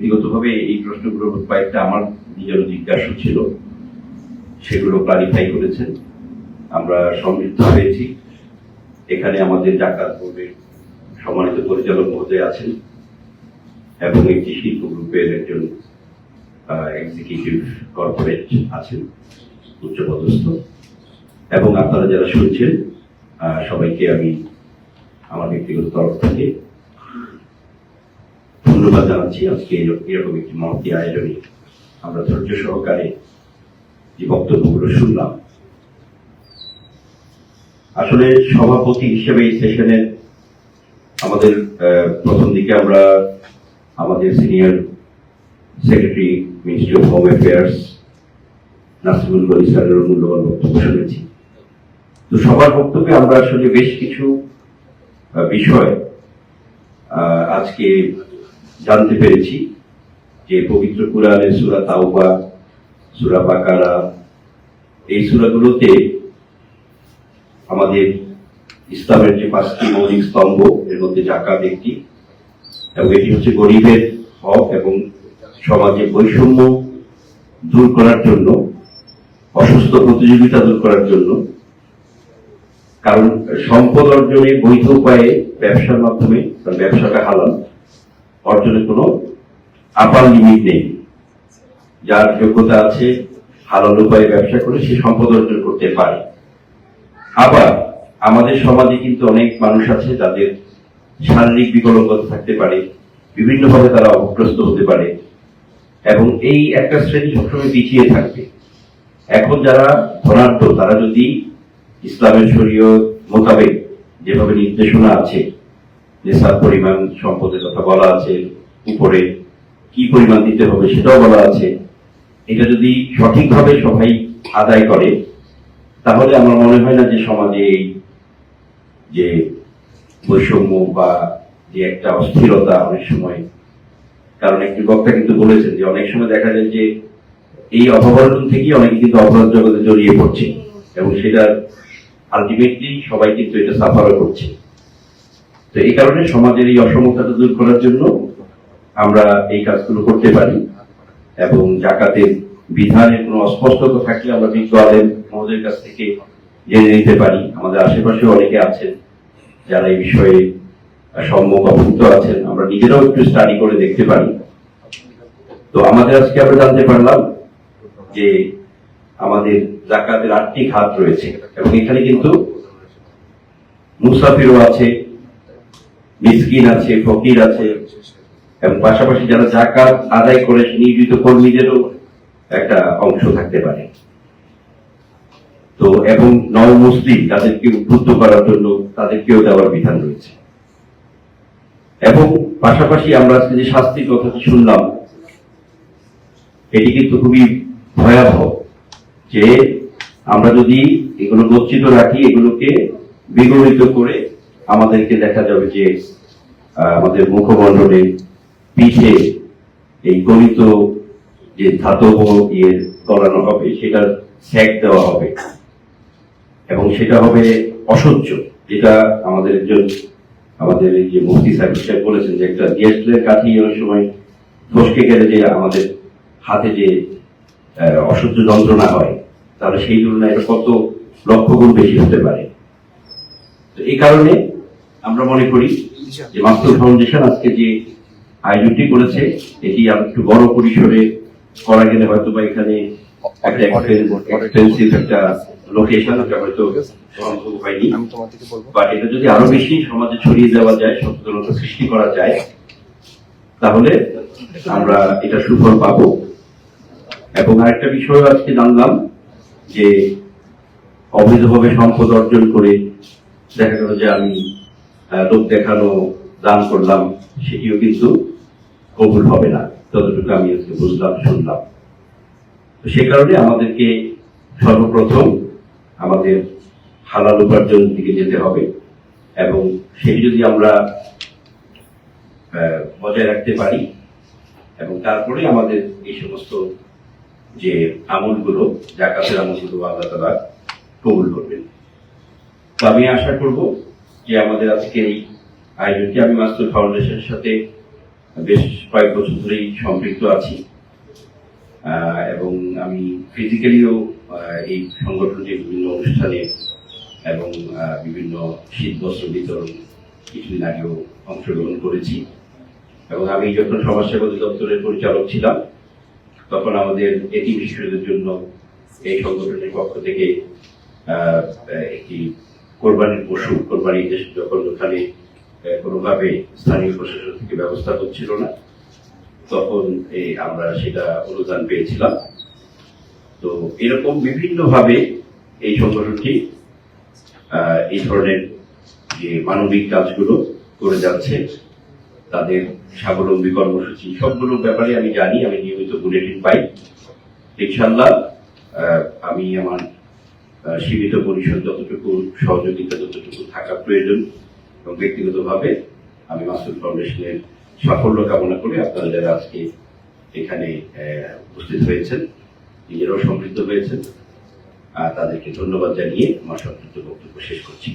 ব্যক্তিগতভাবে এই প্রশ্নগুলোর কয়েকটা আমার নিজেরও জিজ্ঞাসা ছিল। সেগুলো ক্লারিফাই করেছেন। আমরা সমৃদ্ধ হয়েছি। এখানে আমাদের জাকাত বোর্ডের সম্মানিত পরিচালক মহোদয় আছেন এবং একটি শিল্প গ্রুপের একজন এক্সিকিউটিভ কর্পোরেট আছেন, উচ্চপদস্থ। এবং আপনারা যারা শুনছেন সবাইকে আমি, আমার ব্যক্তিগত তরফ থেকে ধন্যবাদ জানাচ্ছি। আজকে এরকম একটি মহতি আয়োজনে আমরা ধৈর্য সহকারে যে বক্তব্যগুলো শুনলাম। আসলে সভাপতি হিসেবে এই সেশনের আমাদের প্রথম দিকে আমরা আমাদের senior secretary, ministry of home affairs Nasimul Goni স্যারের মূল্যবান বক্তব্য শুনেছি। তো সবার বক্তব্যে আমরা আসলে বেশ কিছু বিষয় আজকে জানতে পেরেছি যে পবিত্র কুরআনের সুরা তাওবা, সূরা বাকারা, এই সূরাগুলোতে আমাদের ইসলামের যে পাঁচটি মৌলিক স্তম্ভ, এর মধ্যে জাকাত একটি, এবং এটি হচ্ছে গরিবের হক এবং সমাজে বৈষম্য দূর করার জন্য, অসুস্থ প্রতিযোগিতা দূর করার জন্য, কারণ সম্পদ অর্জনে বৈধ উপায়ে ব্যবসার মাধ্যমে ব্যবসাটা হালাল অর্জনের কোনো আপার লিমিট নেই। যার যোগ্যতা আছে হালাল উপায়ে ব্যবসা করে, সে সম্পদ অর্জন করতে পারে। আবার আমাদের সমাজে কিন্তু অনেক মানুষ আছে, যাদের শারীরিক বিকলঙ্গতা থাকতে পারে, বিভিন্নভাবে তারা অভগ্রস্ত হতে পারে, এবং এই একটা শ্রেণি সবসময় পিছিয়ে থাকবে। এখন যারা ধনাঢ্য তারা যদি ইসলামের শরীয় মোতাবেক যেভাবে নির্দেশনা আছে নেশার পরিমাণ সম্পদের কথা বলা আছে, উপরে কি পরিমাণ দিতে হবে সেটাও বলা আছে। এটা যদি সঠিকভাবে সবাই আদায় করে, তাহলে আমার মনে হয় না যে সমাজে এই যে বৈষম্য বা যে একটা অস্থিরতা অনেক সময়, কারণ একটি বক্তা কিন্তু বলেছেন যে অনেক সময় দেখা যায় যে এই অপহরণ থেকেই অনেকে কিন্তু অপরাধ জগতে জড়িয়ে পড়ছে এবং সেটা আলটিমেটলি সবাই কিন্তু এটা সাফারও করছে। তো এই কারণে সমাজের এই অসমতাটা দূর করার জন্য আমরা এই কাজগুলো করতে পারি এবং জাকাতের বিধানের কোনো অস্পষ্টতা থাকলে আমরা বিজ্ঞ আলেম মহোদয়ের কাছ থেকে জেনে নিতে পারি। আমাদের আশেপাশে অনেকে আছেন যারা এই বিষয়ে সম্মুখ অভুক্ত আছেন। আমরা নিজেরাও একটু স্টাডি করে দেখতে পারি। তো আমাদের আজকে আমরা জানতে পারলাম যে আমাদের জাকাতের আটটি খাত রয়েছে এবং এখানে কিন্তু মুসাফিরও আছে মিসকিন আছে, ফকির আছে। এবং পাশাপাশি যারা জাকাত আদায় করে, নিয়োজিত কর্মীদেরও একটা অংশ থাকতে পারে। তো, এবং নব মুসলিম তাদেরকে উদ্বুদ্ধ করার জন্য তাদেরকেও দেওয়ার বিধান রয়েছে। এবং পাশাপাশি আমরা আজকে যে শাস্তির কথাটি শুনলাম, এটি কিন্তু খুবই ভয়াবহ যে আমরা যদি এগুলো গচ্ছিত রাখি, এগুলোকে বিগড়িত করে আমাদেরকে দেখা যাবে যে আমাদের মুখমণ্ডলে পিঠে এই গণিত যে ধাতব ইয়ে করানো হবে সেটা স্যাক দেওয়া হবে। এবং সেটা হবে অসহ্য, যেটা আমাদের একজন, আমাদের এই যে মুফতি সাহেব সাহেব বলেছেন যে একটা ডিএসএলের কাঠি অনেক সময় ফসকে গেলে যে আমাদের হাতে যে অসহ্য যন্ত্রণা হয়, তাহলে সেই তুলনায় এটা কত লক্ষ গুণ বেশি হতে পারে। তো এই কারণে আমরা মনে করি যে মাস্টার ফাউন্ডেশন আজকে যে আয়োজনটি করেছে এটি আর একটু বড় পরিসরে করা গেলে হয়তো বা এখানে একটা এক্সপেন্সিভ একটা লোকেশন হয়তো সম্ভব হয়নি। বা এটা যদি আরও বেশি সমাজে ছড়িয়ে দেওয়া যায় সচেতনতা সৃষ্টি করা যায় তাহলে আমরা এটা সুফল পাবো। এবং আরেকটা বিষয় আজকে জানলাম যে অবৈধভাবে সম্পদ অর্জন করে দেখা গেল যে আমি লোক দেখানো, দান করলাম, সেটিও কিন্তু কবুল হবে না। ততটুকু আমি আজকে বুঝলাম, শুনলাম। সে কারণে আমাদেরকে সর্বপ্রথম আমাদের হালাল উপার্জনের দিকে যেতে হবে এবং সেটি যদি আমরা বজায় রাখতে পারি এবং তারপরে আমাদের এই সমস্ত যে আমলগুলো জাকাতের আমলগুলো আল্লাহ তালা কবুল করবেন। তো আমি আশা করব যে আমাদের আজকে এই আয়োজনটি। আমি মাস্টার ফাউন্ডেশনের সাথে বেশ কয়েক বছর ধরেই সম্পৃক্ত আছি। এবং আমি ফিজিক্যালিও এই সংগঠনটির বিভিন্ন অনুষ্ঠানে এবং বিভিন্ন শীত বস্ত্র বিতরণ কিছুদিন আগেও অংশগ্রহণ করেছি। এবং আমি যখন সমাজসেবা দপ্তরের পরিচালক ছিলাম, তখন আমাদের এটি শিশুদের জন্য এই সংগঠনের পক্ষ থেকে একটি কোরবানির পশু কোরবানি যখন ওখানে কোনোভাবে স্থানীয় প্রশাসন থেকে ব্যবস্থা হচ্ছিল না, তখন এই আমরা সেটা অনুদান পেয়েছিলাম। তো এরকম বিভিন্নভাবে এই সংগঠনটি এই ধরনের যে মানবিক কাজগুলো করে যাচ্ছে, তাদের স্বাবলম্বী কর্মসূচি, সবগুলো ব্যাপারে আমি জানি, আমি নিয়মিত বুলেটিন পাই। ইনশাল্লাহ আমি আমার সীমিত পরিসর যতটুকু, সহযোগিতা যতটুকু থাকা প্রয়োজন এবং ব্যক্তিগতভাবে আমি মাসুদ ফাউন্ডেশনের সাফল্য কামনা করে আপনারা যারা আজকে এখানে উপস্থিত হয়েছেন, নিজেরাও সমৃদ্ধ হয়েছেন তাদেরকে ধন্যবাদ জানিয়ে আমার সংক্ষিপ্ত বক্তব্য শেষ করছি।